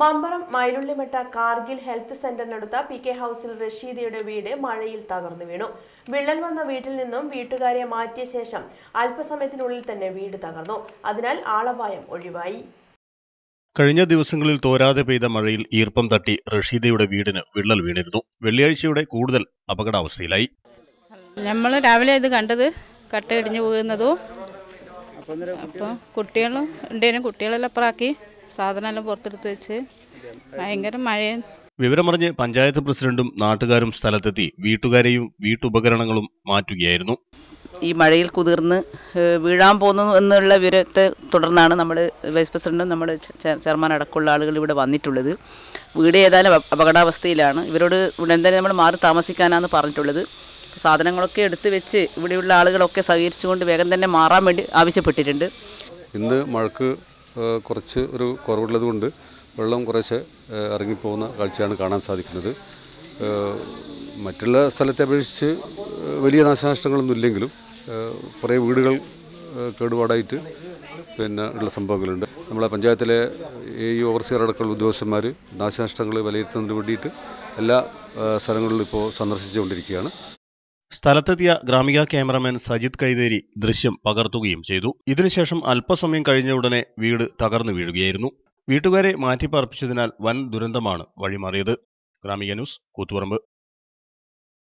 Mambaram Mylullimatta Kargil health സെന്ററിനടുത്ത P K ഹൗസിൽ റഷീദയുടെ വീട് മഴയിൽ തകർന്നു വീണു. വിള്ളൽ വന്ന വീട്ടിൽ നിന്നും വീട്ടുകാരെ മാറ്റിയ ശേഷം അല്പസമയത്തിനുള്ളിൽ തന്നെ വീട് തകർന്നു. അതിനാൽ ആളപായം ഒഴിവായി. കഴിഞ്ഞ ദിവസങ്ങളിൽ തോരാതെ പെയ്ത മഴയിൽ ഈർപ്പം തട്ടി റഷീദയുടെ വീടിന് വിള്ളൽ വീണിരുന്നു. വെള്ളിയാഴ്ചയുടെ കൂടുതൽ അപകടാവസ്ഥയിലായി. നമ്മൾ രാവിലെ ഇത് കണ്ടത് കട്ട ഇടിഞ്ഞു പോകുന്നതും അപ്പോൾ കുട്ടികളും ഉണ്ടേനും. കുട്ടികളെല്ലാം അപ്പുറാക്കി. സാധനമെല്ലാം പുറത്തെടുത്ത് വെച്ച്. ഭയങ്കര മഴയും. വിവരമറിഞ്ഞ് പഞ്ചായത്ത് പ്രസിഡന്റും നാട്ടുകാരും സ്ഥലത്തെത്തി. വീട്ടുകാരെയും വീട്ടുപകരണങ്ങളും മാറ്റുകയായിരുന്നു. ഈ മഴയിൽ കുതിർന്ന് വീഴാൻ പോകുന്നു എന്നുള്ള വിവരത്തെ തുടർന്നാണ് നമ്മൾ വൈസ് പ്രസിഡന്റും നമ്മുടെ ചെയർമാൻ അടക്കമുള്ള ആളുകൾ ഇവിടെ വന്നിട്ടുള്ളത്. വീട് ഏതായാലും അപകടാവസ്ഥയിലാണ്. ഇവരോട് ഉടൻ തന്നെ നമ്മൾ മാറി താമസിക്കാനാണ് പറഞ്ഞിട്ടുള്ളത്. സാധനങ്ങളൊക്കെ എടുത്തു വെച്ച് ഇവിടെയുള്ള ആളുകളൊക്കെ സഹകരിച്ചുകൊണ്ട് വേഗം തന്നെ മാറാൻ വേണ്ടി ആവശ്യപ്പെട്ടിട്ടുണ്ട്. ഇന്ന് മഴക്ക് കുറച്ച് ഒരു കുറവുള്ളത് കൊണ്ട് വെള്ളം ഏഹ്, ഇറങ്ങിപ്പോകുന്ന കാഴ്ചയാണ് കാണാൻ സാധിക്കുന്നത്. മറ്റുള്ള സ്ഥലത്തെ അപേക്ഷിച്ച് വലിയ നാശനഷ്ടങ്ങളൊന്നും ഇല്ലെങ്കിലും കുറേ വീടുകൾ കേടുപാടായിട്ട് പിന്നെ ഉള്ള സംഭവങ്ങളുണ്ട്. നമ്മളെ പഞ്ചായത്തിലെ ഈ ഓവർസിയർ അടക്കമുള്ള ഉദ്യോഗസ്ഥന്മാർ നാശനഷ്ടങ്ങൾ വിലയിരുത്തുന്നതിന് വേണ്ടിയിട്ട് എല്ലാ സ്ഥലങ്ങളിലും ഇപ്പോൾ സന്ദർശിച്ചുകൊണ്ടിരിക്കുകയാണ്. സ്ഥലത്തെത്തിയ ഗ്രാമിക ക്യാമറമാൻ സജിത് കൈതേരി ദൃശ്യം പകർത്തുകയും ചെയ്തു. ഇതിനുശേഷം അല്പസമയം കഴിഞ്ഞ ഉടനെ വീട് തകർന്നു വീഴുകയായിരുന്നു. വീട്ടുകാരെ മാറ്റിപ്പാർപ്പിച്ചതിനാൽ വൻ ദുരന്തമാണ് വഴിമാറിയത്. ഗ്രാമിക ന്യൂസ് കൂത്തുപറമ്പ്.